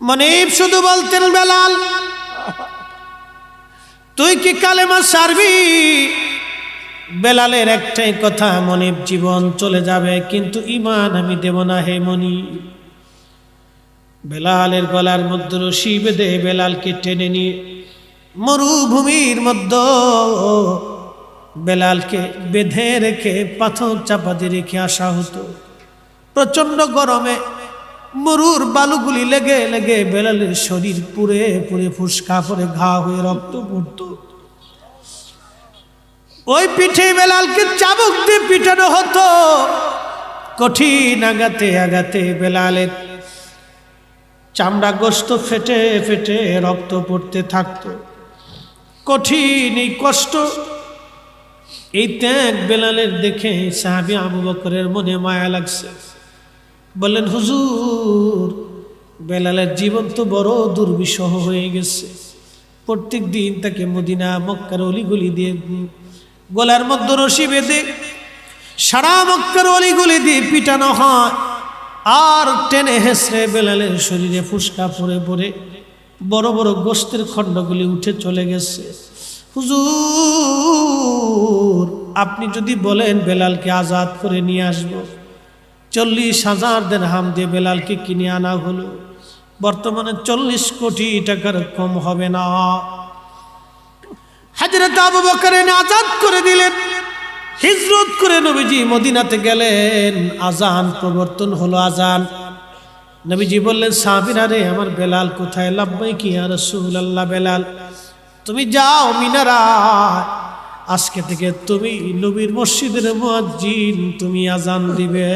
মনিব, শুধু বলতেন, বেলাল, তুই কি কালেমা সারবি? বেলালের একটাই কথা, মনিব, জীবন চলে যাবে, কিন্তু ইমান আমি দেব না হে মনি বেলালের গলার মধ্যে রশি বেঁধে বেলালকে টেনে নিয়ে মরুভূমির মধ্যে বেলালকে বেঁধে রেখে পাথর চাপা দিয়ে রেখে আসা হতো। প্রচণ্ড গরমে মরুর বালুগুলি লেগে লেগে বেলালের শরীর পুড়ে পুড়ে ফুসকা পরে ঘা হয়ে রক্ত পড়ত। ওই পিঠে বেলালকে চাবুক দিয়ে পিটানো হতো। কঠিন আগাতে আগাতে বেলালের চামড়া গোস্ত ফেটে ফেটে রক্ত পড়তে থাকতো। কঠিন এই কষ্ট, এই ত্যাগ বেলালের দেখে সাহাবি আবু বকরের মনে মায়া লাগছে। বললেন, হুজুর, বেলালের জীবন তো বড় দুর্বিষহ হয়ে গেছে। প্রত্যেক দিন তাকে মদিনা, মক্কার অলিগুলি দিয়ে গলার মধ্যে রশি বেঁধে সারা মক্কার অলিগুলি দিয়ে পিটানো হয়। আর টেনে হেসড়ে বেলালের শরীরে ফুসকা পড়ে পড়ে বড় বড় গোস্তের খণ্ডগুলি উঠে চলে গেছে। হুজুর, আপনি যদি বলেন বেলালকে আজাদ করে নিয়ে আসব। চল্লিশ হাজার দেন হাম দিয়ে বেলালকে কিনে আনা হলো। বর্তমানে চল্লিশ কোটি টাকার কম হবে না। হাজরত আবু বকরেন আজাদ করে দিলেন। হিজরত করে নবীজি মদিনাতে গেলেন। আজান প্রবর্তন হলো আজান। নবীজি বললেন, সাহাবিরা রে, আমার বেলাল কোথায়? লাভবাই কি আর আল্লাহ বেলাল, তুমি যাও মিনারা আজকে থেকে তুমি নবীর মসজিদের মুয়াজ্জিন, তুমি আজান দিবে।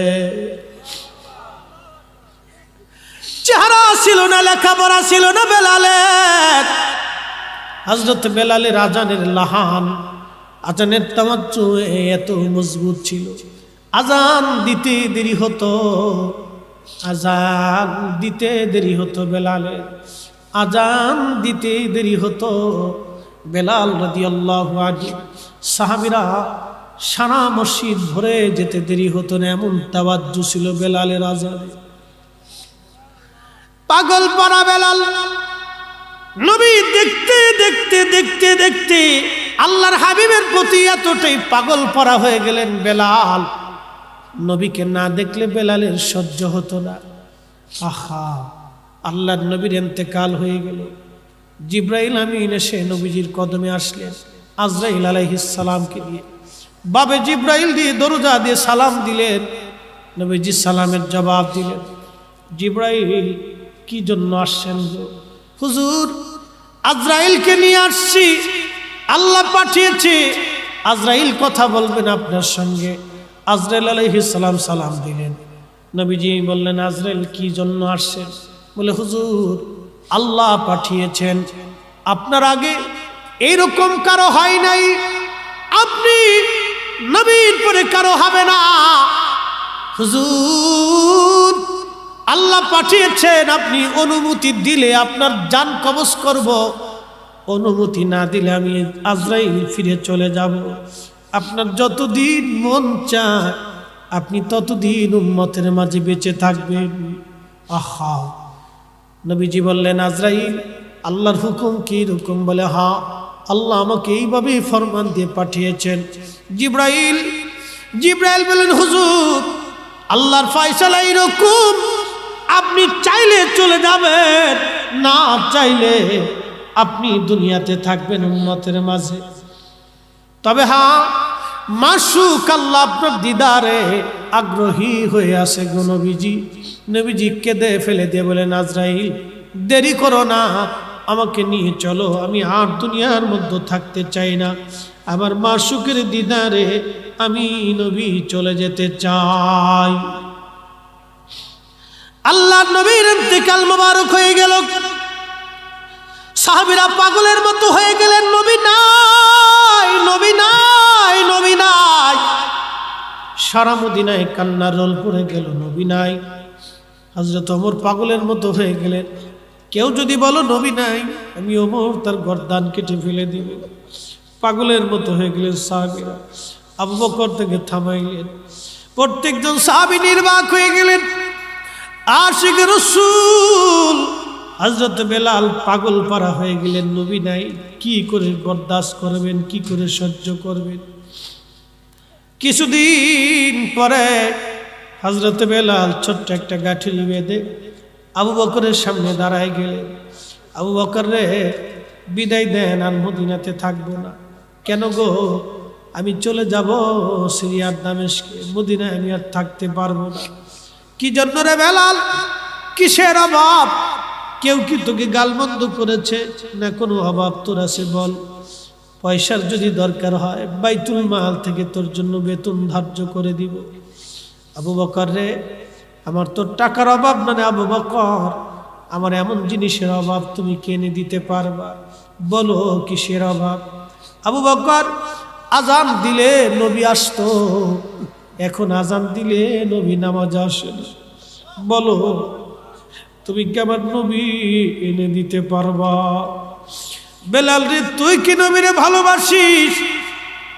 চেহারা ছিল না, লেখাপড়া ছিল না বেলালের। হজরত বেলালের আজানের লাহান আজানের তামাচ্চু এত মজবুত ছিল। আজান দিতে দেরি হতো আজান দিতে দেরি হতো বেলালে আজান দিতে দেরি হতো বেলাল রদি আল্লাহ সাহাবিরা সারা মসজিদ ভরে যেতে দেরি হতো না, এমন তাবাজ্জু ছিল বেলালের আজানে। পাগল পাড়া বেলাল, নবী দেখতে দেখতে দেখতে দেখতে আল্লাহর হাবিবের প্রতি এতটাই পাগল পরা হয়ে গেলেন বেলাল। নবীকে না দেখলে বেলালের সহ্য হতো না। আহা, আল্লাহর নবীর এতেকাল হয়ে গেল। জিব্রাইল আমিন এসে নবীজির কদমে আসলেন আজরাইল আলাইহিসালামকে দিয়ে বাবে জিব্রাইল দিয়ে দরজা দিয়ে সালাম দিলেন। নবীজি সালামের জবাব দিলেন, জিব্রাইল, কি জন্য আসছেন হুজুর, আজরাইলকে নিয়ে আসছি, আল্লাহ পাঠিয়েছে। আজরাইল কথা বলবেন আপনার সঙ্গে। আজরাইল আলাইহিস সালাম সালাম দিলেন। নবীজি বললেন, আজরাইল, কি জন্য আসছেন? বলে, হুজুর আল্লাহ পাঠিয়েছেন। আপনার আগে এইরকম কারও হয় নাই। আপনি নবীর পরে কারও হবে না। হুজুর, আল্লাহ পাঠিয়েছেন, আপনি অনুমতি দিলে আপনার যান কবজ করব। অনুমতি না দিলে আমি আজরাইল ফিরে চলে যাব। আপনার যতদিন মন চায়, আপনি ততদিন উম্মতের মাঝে বেঁচে থাকবেন। আহা। নবীজি বললেন, আজরাইল, আল্লাহর হুকুম কি রকম বলে, হা, আল্লাহ আমাকে এইভাবেই ফরমান দিয়ে পাঠিয়েছেন। জিব্রাইল জিব্রাইল বলেন হুজুর, আল্লাহর ফয়সালা এইরকম আপনি চাইলে চলে যাবেন, না চাইলে আপনি দুনিয়াতে থাকবেন উন্মতের মাঝে। তবে হ্যাঁ মাসুক আল্লাহ আপনার দিদারে আগ্রহী হয়ে আছে গো নবীজি কেঁদে ফেলে দিয়ে বলে, নাজরাইল, দেরি করো না, আমাকে নিয়ে চলো, আমি আর দুনিয়ার মধ্যে থাকতে চাই না। আমার মাসুকের দিদারে আমি নবী চলে যেতে চাই। আল্লাহ নবীর ইন্তেকাল মোবারক হয়ে গেল। সাহাবিরা পাগলের মতো হয়ে গেলেন, নবী নাই নবী নাই নবী নাই। সারা মদিনায় কান্নার রোল পড়ে গেল, নবী নাই। হজরত অমর পাগলের মতো হয়ে গেলেন। কেউ যদি বলো, নবী নাই, আমি অমর তার গরদান কেটে ফেলে দিব। পাগলের মতো হয়ে গেলেন সাহাবিরা। আবু বকর থেকে থামাইলেন। প্রত্যেকজন সাহাবি নির্বাক হয়ে গেলেন। আশিক রসুল হজরত বেলাল পাগল পারা হয়ে গেলেন। নবী নাই, কি করে বরদাস্ত করবেন, কি করে সহ্য করবেন? কিছুদিন পরে হজরত বেলাল ছোট্ট একটা গাঠুরি বেঁধে আবু বকরের সামনে দাঁড়ায় গেলেন আবু বকর রে, বিদায় দেন, আর মদিনাতে থাকব না। কেন গো? আমি চলে যাব সিরিয়ার দামেশকে, মদিনায় আমি আর থাকতে পারব না। কি জন্য রে বেলাল? কিসের অভাব? কেউ কি তোকে গালমন্দ করেছে? না কোনো অভাব তোর আছে বল। পয়সার যদি দরকার হয়, বাইতুল মাল থেকে তোর জন্য বেতন ধার্য করে দিব। আবু বকর রে, আমার তোর টাকার অভাব মানে আবু বকর। আমার এমন জিনিসের অভাব তুমি কেনে দিতে পারবা? বলো, কিসের অভাব? আবু বকর, আজান দিলে নবী আসতো। এখন আজান দিলে নবী নামাজ আসে না। বলো, তুমি কেমন নবী এনে দিতে পারবা? বেলাল রে, তুই কি নবীরে ভালোবাসিস?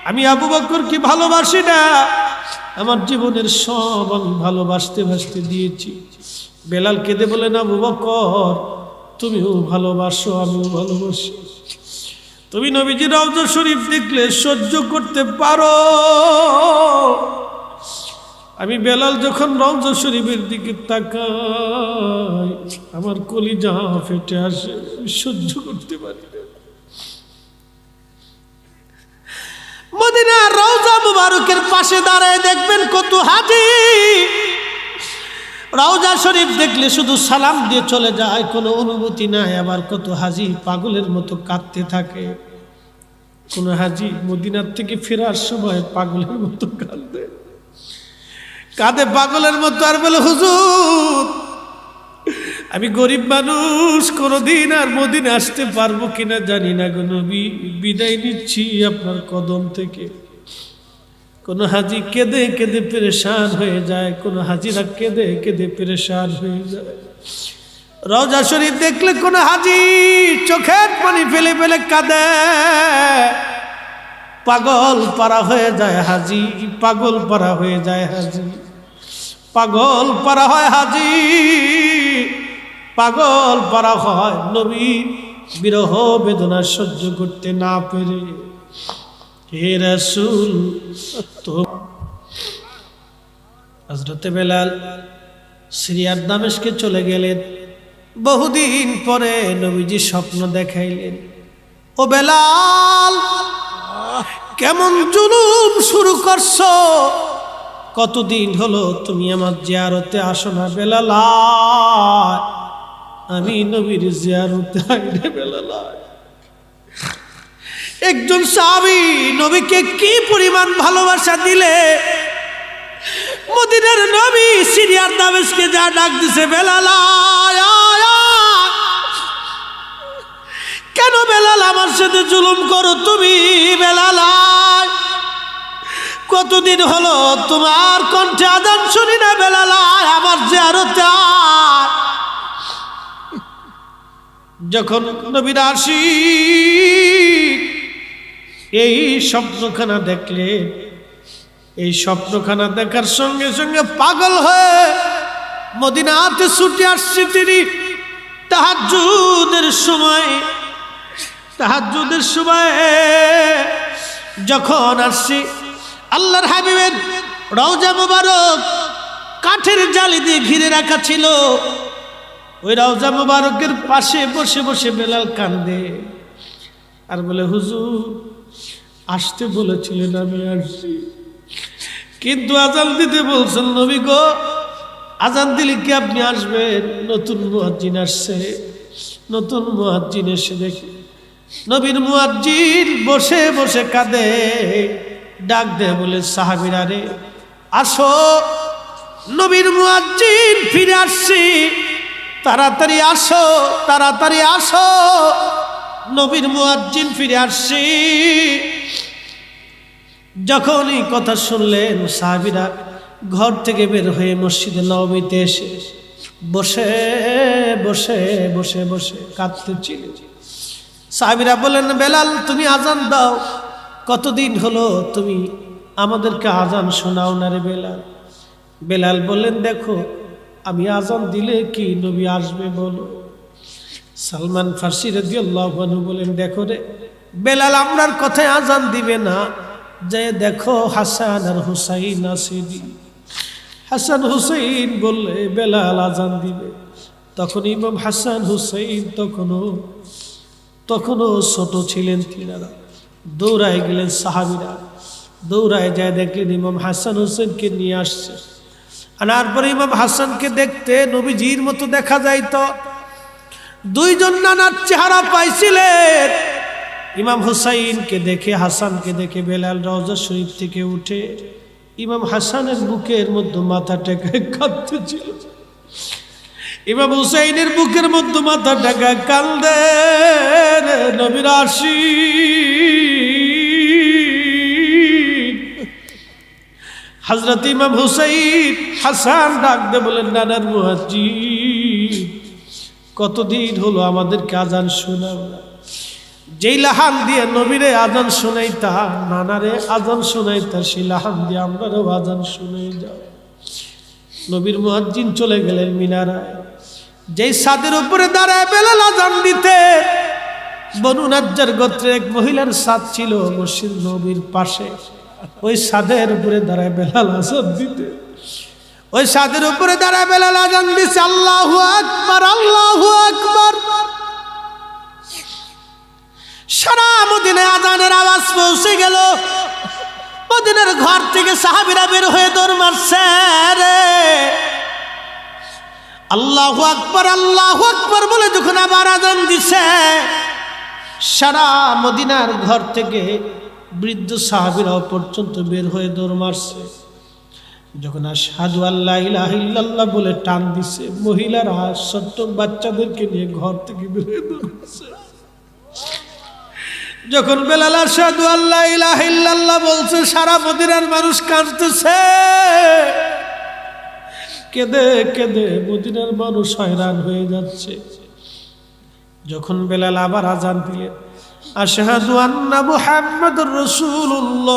আমি আবু বকর কি ভালোবাসি না? আমার জীবনের সব আমি ভালোবাসতে ভাসতে দিয়েছি। বেলাল কেঁদে বলেন আবু বকর, তুমিও ভালোবাসো, আমিও ভালোবাসি। তুমি নবীজি রওজ শরীফ দেখলে সহ্য করতে পারো। আমি বেলাল যখন রওজ শরীফের দিকে তাকাই, আমার কলি কলিজা ফেটে আসে সহ্য করতে পারি না। মদিনা রওজা মুবারকের পাশে দাঁড়ায় দেখবেন কত হাজি রওজা শরীফ দেখলে শুধু সালাম দিয়ে চলে যায়, কোনো অনুভূতি নাই, আবার কত হাজি পাগলের মতো কাঁদতে থাকে। কোন হাজি মদিনার থেকে ফেরার সময় পাগলের মতো কাঁদবে কাঁদে পাগলের মতো আর বলে, হুজুর, আমি গরিব মানুষ, কোনোদিন আর মদিন আসতে পারব কিনা জানি না গো নবী। বিদায় নিচ্ছি আপনার কদম থেকে। কোন হাজি কেঁদে কেঁদে পেরেশান হয়ে যায়, কোন হাজিরা কেঁদে কেঁদে পেরেশান হয়ে যায়। রওজা শরীফ দেখলে কোন হাজি চোখের পানি ফেলে ফেলে কাঁদে। পাগল পারা হয়ে যায় হাজি, পাগল পারা হয়ে যায় হাজি। পাগল পারা হয় হাজি, পাগল পারা হয় নবী। বিরহ বেদনা সহ্য করতে না পেরে। হে তো হজরতে বেলাল সিরিয়ার দামেশকে চলে গেলেন। বহুদিন পরে নবীজি স্বপ্ন দেখাইলেন। ও বেলাল, কেমন জুলুম শুরু করছ? কতদিন হলো তুমি আমার জিয়ারতে আসো না বেলাল? আমি নবীর জিয়ারতে আইরে বেলাল। আয়। একজন সাহাবী নবীকে কি পরিমাণ ভালোবাসা দিলে মদিনার নবী সিরিয়ার দামেশকে যা ডাক দিছে বেলাল। কেন বেলাল আমার সাথে জুলুম করো তুমি বেলাল আয়। কতদিন হলো তোমার কণ্ঠে আদান শুনি না বেলাল আয়, আমার জিয়ারতে আয়। যখন নবীর আসি এই স্বপ্নখানা দেখলে, এই স্বপ্নখানা দেখার সঙ্গে সঙ্গে পাগল হয়ে মদিনাতে ছুটে আসছে তিনি। তাহাজুদের সময় তাহাজুদের সময় যখন আসছি, আল্লাহর হাবিবের রওজা মুবারক কাঠের জালি দিয়ে ঘিরে রাখা ছিল। ওই রওজা মুবারকের পাশে বসে বসে বেলাল কান্দে। আর বলে, হুজুর আসতে বলেছিলেন, আমি আসছি। কিন্তু আজান দিতে বলছেন, নবী গো, আজান দিলে কি আপনি আসবেন? নতুন মুয়াজ্জিন আসছে। নতুন মুয়াজ্জিন এসে দেখে নবীন মুয়াজ্জিন বসে বসে কাঁদে। ডাক দেয় বলে, সাহাবিরা রে, আসো। নবীর মুয়াজ্জিন ফিরে আসছি। তাড়াতাড়ি আসো তাড়াতাড়ি আসো। নবীর মুয়াজ্জিন ফিরে আসছি। যখন এই কথা শুনলেন সাহাবিরা, ঘর থেকে বের হয়ে মসজিদে নবমীতে এসে বসে বসে বসে বসে কাঁদতেছিল। সাহাবিরা বললেন, বেলাল, তুমি আজান দাও। কতদিন হলো তুমি আমাদেরকে আজান শোনাও না রে বেলাল? বেলাল বললেন, দেখো, আমি আজান দিলে কি নবী আসবে বলো? সালমান ফার্সি রাজি আল্লাহ বলেন দেখো রে, বেলাল, আমরার কথায় আজান দিবে না। যে দেখো হাসান আর হুসাইন আসেনি। হাসান হুসাইন বললে, বেলাল আজান দিবে। তখন ইমাম হাসান হুসাইন তখনও তখনও ছোট ছিলেন তিনারা। দৌড়ায় গেলেন সাহাবিরা। দৌড়ায় যায় দেখলেন ইমাম হাসান হোসেনকে নিয়ে আসছে। আনার পরে ইমাম হাসানকে দেখতে নবীজির মতো দেখা যাইতো। দুইজন নানার চেহারা পাইছিলেন। ইমাম হুসাইনকে দেখে, হাসানকে দেখে, বেলাল রওজা শরীফ থেকে উঠে ইমাম হাসানের বুকের মধ্যে মাথা টেকে কাঁদতেছিল। ইমাম হুসাইনের বুকের মধ্যে মাথা টেকা কান্দে নবীর আসি হজরত ইমাম হুসাইন হাসান ডাকতে বলেন, নানার মুহাজি কতদিন হলো আমাদের কাজান শোনাব না। যেই লাহান দিয়ে নবীরে আজান শোনাইতা নানারে আজান শোনাইতা সেই লাহান দিয়ে আমরাও আজান শুনে যাও। নবীর মুয়াজ্জিন চলে গেলেন মিনারায়। যেই সাদের উপরে দাঁড়ায় বেলাল আজান দিতে, বনু নাজ্জার গোত্রের এক মহিলার সাদ ছিল মসজিদ নবীর পাশে। ওই সাদের উপরে দাঁড়ায় বেলাল আজান দিতে। ওই সাদের উপরে দাঁড়ায় বেলাল আজান দিছে, আল্লাহু আকবার আল্লাহু আকবার। সারা মদিনে আজানের আওয়াজ পৌঁছে গেল। মদিনের ঘর থেকে সাহাবিরা বের হয়ে দৌড় মারছে রে। আল্লাহ আকবর আল্লাহ আকবর বলে যখন আবার আজান দিছে, সারা মদিনার ঘর থেকে বৃদ্ধ সাহাবিরাও পর্যন্ত বের হয়ে দৌড় মারছে। যখন আর সাধু আল্লাহ ইল্লাল্লাহ বলে টান দিছে, মহিলারা, ছোট্ট বাচ্চাদেরকে নিয়ে ঘর থেকে বের হয়ে দৌড় মারছে। যখন বেলাল সাধু আল্লাহ ইলাহ ইল্লাল্লাহ বলছে, সারা মদিনার মানুষ কাঁদতেছে। কেঁদে কেঁদে মদিনার মানুষ হয়রান হয়ে যাচ্ছে। যখন বেলাল আবার আজান দিলেন আশহাদু আন্না মুহাম্মাদুর রাসূলুল্লাহ।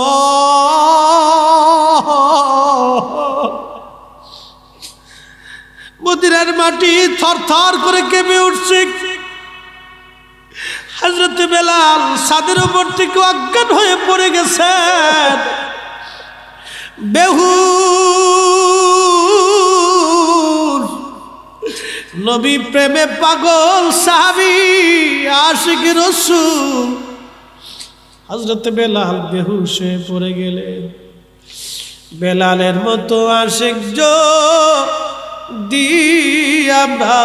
মদিনার মাটি থরথর করে কেঁপে উঠছে। হজরত বেলাল সাদের উপর থেকে অজ্ঞান হয়ে পড়ে গেছেন। বেহু নবী প্রেমে পাগল সাহাবি, আশিক রসুল। হজরত বেলাল বেহুশ হয়ে পড়ে গেলেন। বেলালের মতো আশিক জো দি আমরা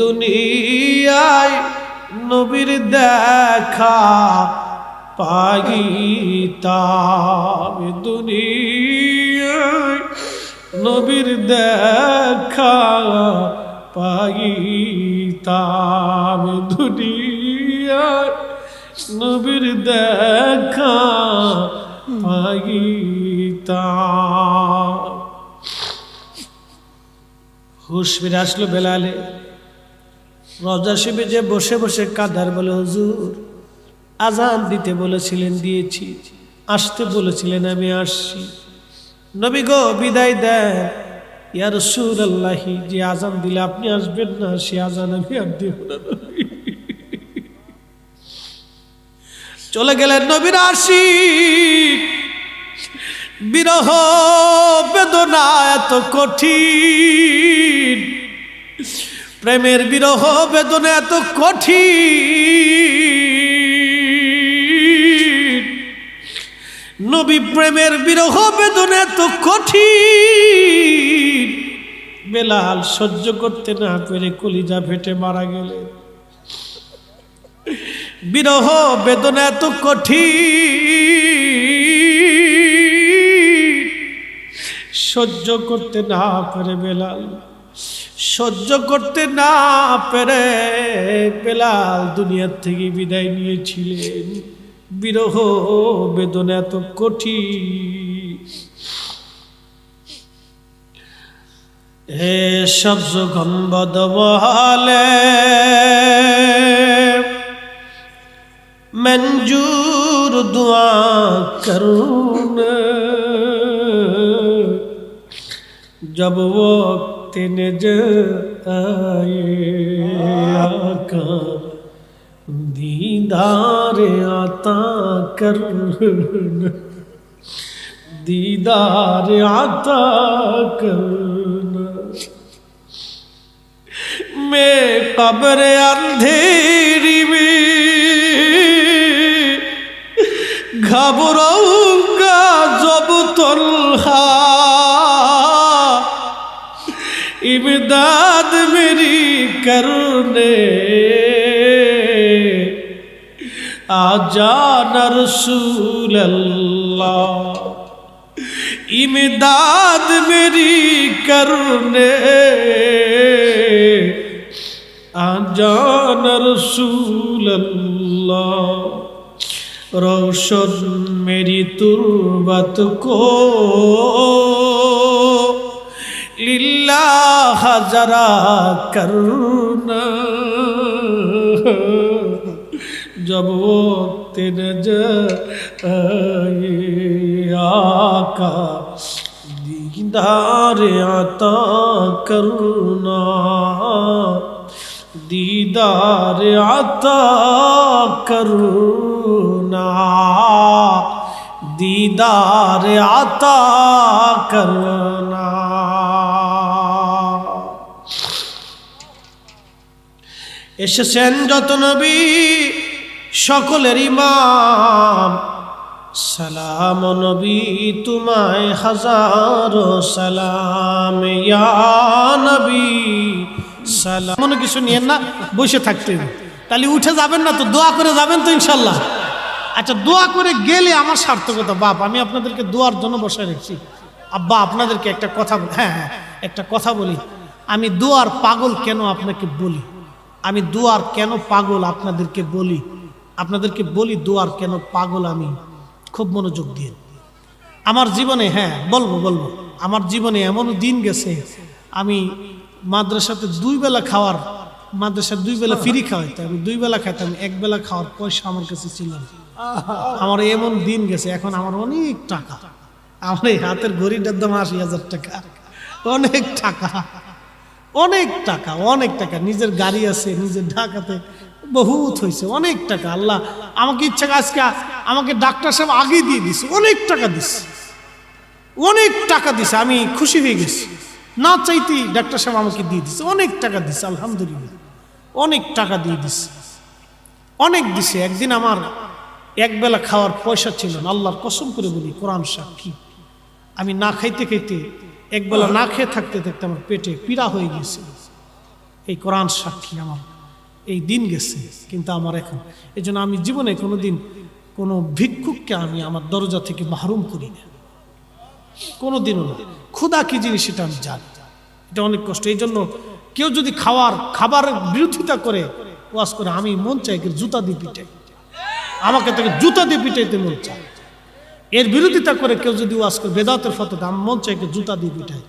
দুনিয়ায় নবীর দেখা পাইতাম। এ দুনিয়ায় নবীর দেখা পাইতাম। এ দুনিয়ায় নবীর দেখা পাইতাম। হুশ ফিরে আসলো বেলালে। রজা শিবে যে বসে বসে কাদার বলে, হুজুর, আজান দিতে বলেছিলেন, দিয়েছি। আসতে বলেছিলেন, আমি আসছি। নবী গো, বিদায় দেন। ইয়া রসুল আল্লাহি যে আজান দিলে আপনি আসবেন না, সে আজান আমি আর দেব না চলে গেলেন নবীর আশিক বিরহ বেদনা এত কঠিন। প্রেমের বিরহ বেদনা এত কঠিন। নবী প্রেমের বিরহ বেদনা এত কঠিন। বেলাল সহ্য করতে না পেরে কলিজা ফেটে মারা গেলে বিরহ বেদনা এত কঠিন। সহ্য করতে না পেরে বেলাল সহ্য করতে না পেরে বেলাল দুনিয়ার থেকে বিদায় নিয়েছিলেন। বিরহ, বেদনা এত কঠিন। হে সবজ গম্বদ মহালে মঞ্জুর দুয়া করুন। जब नज आए आका दीदार आता करना दीदार आता करना मैं कब्र अंधेरी में घबराऊँगा जब तन्हा इमदाद मेरी करने आजा न रसूल अल्लाह इमदाद मेरी करने आजा न रसूल अल्लाह रोशन मेरी तुरबत को লিল্লাহ যারা করুণা। জব তিন আকা দিদার আতা করুণা। দিদার আতা করুণা। দিদার আতা করুণা। এসেছেন যত নবী, সকলের ইমাম। সালাম নবী, তোমায় হাজারো সালাম। ইয়া নবী, সালাম। মনে কিছু নিয়েন না, বসে থাকতেন তাহলে উঠে যাবেন না তো, দোয়া করে যাবেন তো ইনশাল্লাহ। আচ্ছা দোয়া করে গেলে আমার সার্থকতা। বাপ, আমি আপনাদেরকে দোয়ার জন্য বসে রেখেছি। আব্বা, আপনাদেরকে একটা কথা হ্যাঁ হ্যাঁ একটা কথা বলি। আমি দোয়ার পাগল কেন আপনাকে বলি? আমি দোয়ার কেন পাগল আপনাদেরকে বলি? আপনাদেরকে বলি দোয়ার কেন পাগল আমি? খুব মনোযোগ দিয়ে। আমার জীবনে হ্যাঁ বলব বলব। আমার জীবনে এমন দিন গেছে, আমি মাদ্রাসাতে দুই বেলা খাওয়ার মাদ্রাসা দুই বেলা ফ্রি খাওয়াইতে, আমি দুই বেলা খাইতাম এক বেলা খাওয়ার পয়সা আমার কাছে ছিল। আমার এমন দিন গেছে, এখন আমার অনেক টাকা। আমার এই হাতের ঘড়িটার দাম আশি হাজার টাকা। অনেক টাকা। অনেক টাকা অনেক টাকা। নিজের গাড়ি আছে, নিজের ঢাকাতে বহুত হয়েছে, অনেক টাকা। আল্লাহ আমাকে ইচ্ছা আজকে আমাকে ডাক্তার সাহেব আগে দিয়ে দিছে অনেক টাকা দিছে অনেক টাকা দিছে আমি খুশি হয়ে গেছি। না চাইতেই ডাক্তার সাহেব আমাকে দিয়ে দিছে অনেক টাকা দিছে আলহামদুলিল্লাহ। অনেক টাকা দিয়ে দিছে অনেক দিছে একদিন আমার একবেলা খাওয়ার পয়সা ছিল না, আল্লাহর কসম করে বলি, কোরআন সাক্ষী। আমি না খাইতে খাইতে একবেলা না খেয়ে থাকতে থাকতে আমার পেটে পীড়া হয়ে গেছে এই কোরআন সাক্ষী আমার। এই দিন গেছে, কিন্তু আমার এখন। এই জন্য আমি জীবনে কোনো দিন কোনো ভিক্ষুককে আমি আমার দরজা থেকে মাহরুম করি না। কোনো দিনও না। ক্ষুদা কি জিনিস সেটা আমি জানি। এটা অনেক কষ্ট। এই জন্য কেউ যদি খাওয়ার, খাবারের বিরোধিতা করে, ওয়াজ করে, আমি মন চাই জুতা দিয়ে পিটাই। আমাকে তাকে জুতা দিয়ে পিটাইতে মন চায়। এর বিরোধিতা করে কেউ যদি ওয়াজ করে, বেদাতের ফতোতে আমার মন চাই জুতা দিয়ে পিটাই।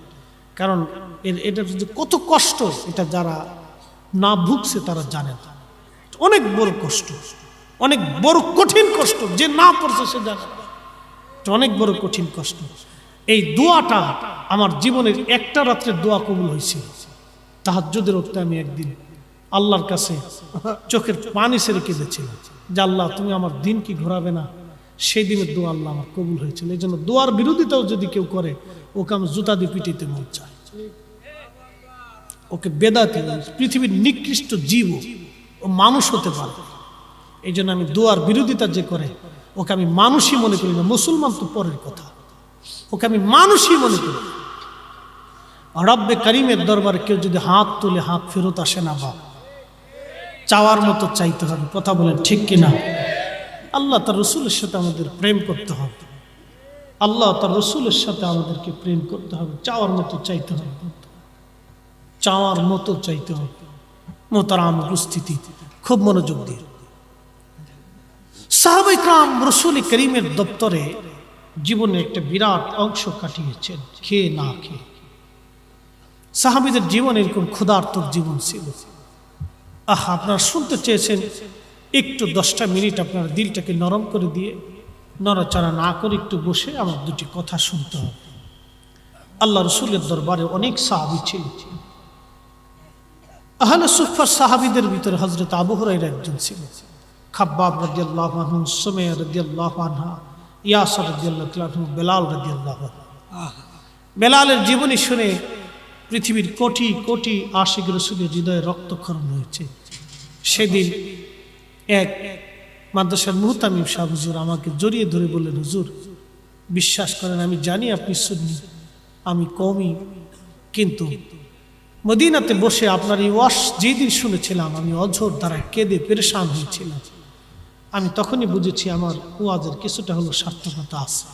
কারণ এর, এটা যে কত কষ্ট, এটা যারা না ভুগছে তারা জানে না। অনেক বড় কষ্ট, অনেক বড় কঠিন কষ্ট, যে না পড়ছে সে জানে অনেক বড় কঠিন কষ্ট। এই দোয়াটা আমার জীবনের একটা রাত্রের দোয়া কবুল হয়েছিল তাহাজ্জুদের উঠতে আমি একদিন আল্লাহর কাছে চোখের পানি সেরে কেঁদেছিলাম। যে আল্লাহ, তুমি আমার দিন কি ঘোরাবে না। সেই দিনের দোয়া আল্লাহ আমার কবুল হয়েছিল। এই জন্য দোয়ার বিরোধিতাও যদি কেউ করে, ওকে আমি জুতা দিয়ে পিটিতে মন চায়। ওকে বেদাতি, পৃথিবীর নিকৃষ্ট জীব ও মানুষ হতে পারে। এই জন্য আমি দোয়ার বিরোধিতা যে করে, ওকে আমি মানুষই মনে করি না, মুসলমান তো পরের কথা। ওকে আমি মানুষই মনে করি। রব্বে করিমের দরবারে কেউ যদি হাত তুলে হাত ফেরত আসে না বা চাওয়ার মতো চাইতে হবে। কথা বলেন ঠিক কিনা? আল্লাহ তার রসুলের সাথে আমাদের প্রেম করতে হবে। আল্লাহ তার রসুলের সাথে আমাদেরকে প্রেম করতে হবে। চাওয়ার মতো চাইতে হবে। চাওয়ার মতো চাইতে হবে। মোতারাম উপস্থিতি। খুব মনোযোগ দিয়ে। সাহাবাইকরাম রসুল করিমের দপ্তরে জীবনে একটা বিরাট অংশ কাটিয়েছেন। খেয়ে না খেয়ে। সাহাবিদের জীবন এরকম ক্ষুধার্তর জীবন ছিল। আহ, আপনারা শুনতে চেয়েছেন একটু দশটা মিনিট আপনার দিলটাকে নরম করে দিয়ে নড়াচড়া না করে একটু বসে আমার দুটি কথা শুনতে হবে। আল্লাহ রসুলের দরবারে অনেক সাহাবি ছিল। আহলে সুফার সাহাবিদের ভিতরে হজরত আবু হুরাইরা একজন ছিল। খাব্বাব রাদিয়াল্লাহু আনহু, সুমাইয়া রাদিয়াল্লাহু আনহা, ইয়াসর রাদিয়াল্লাহু বেলাল রাদিয়াল্লাহু বেলালের জীবনী শুনে পৃথিবীর কোটি কোটি আশিক রসুলের হৃদয়ে রক্তক্ষরণ হয়েছে। সেদিন এক মাদ্রাসার মুহতামিম শাহ হুজুর আমাকে জড়িয়ে ধরে বললেন, হুজুর, বিশ্বাস করেন আমি জানি আপনি সুন্নি, আমি কমই কিন্তু মদিনাতে বসে আপনার এই ওয়াশ যেদিন শুনেছিলাম, আমি অঝোর দ্বারা কেঁদে পেরেশান হয়েছিলাম। আমি তখনই বুঝেছি আমার ওয়াজের কিছুটা হলো সার্থকতা আছে।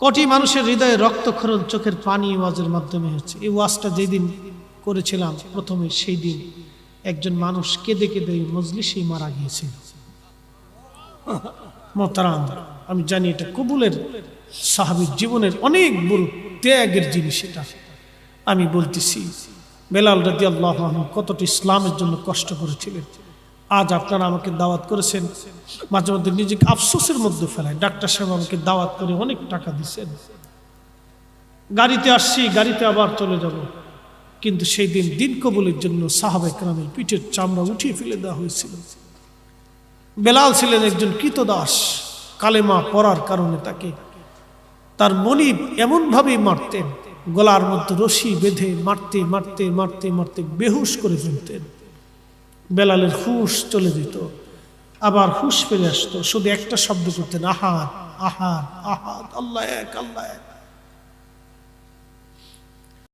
কোটি মানুষের হৃদয়ে রক্তক্ষরণ চোখের পানি ওয়াজের মাধ্যমে হচ্ছে। এই ওয়াজটা যেদিন করেছিলাম, প্রথমে সেই দিন একজন মানুষ কেঁদে কেঁদে মজলিসেই মারা গিয়েছিল। মোতারাম আমি জানি এটা কবুলের, সাহাবির জীবনের অনেক বড় ত্যাগের জিনিস এটা। আমি বলতেছি, বেলাল রাদি আল্লাহ কতটি ইসলামের জন্য কষ্ট করেছিলেন। আজ আপনারা আমাকে দাওয়াত করেছেন, মাঝে মধ্যে নিজেকে আফসোসের মধ্যে ফেলায়। ডাক্তার সাহেব আমাকে দাওয়াত করে অনেক টাকা দিচ্ছেন গাড়িতে আসছি, গাড়িতে আবার চলে যাব। কিন্তু সেই দিন দিন কবুলের জন্য সাহাবে একরামের পিঠের চামড়া উঠিয়ে ফেলে দেওয়া হয়েছিল। বেলাল ছিলেন একজন কৃতদাস, কালেমা পড়ার কারণে তাকে তার মনিব এমনভাবেই মারতেন, গলার মধ্যে রশি বেঁধে মারতে মারতে মারতে মারতে বেহুশ করে ফেলতেন। বেলালের হুশ চলে যেত, আবার হুশ ফিরে আসতো, শুধু একটা শব্দ করতেন আহার আহার আহাদ, আল্লাহ এক আল্লাহ এক।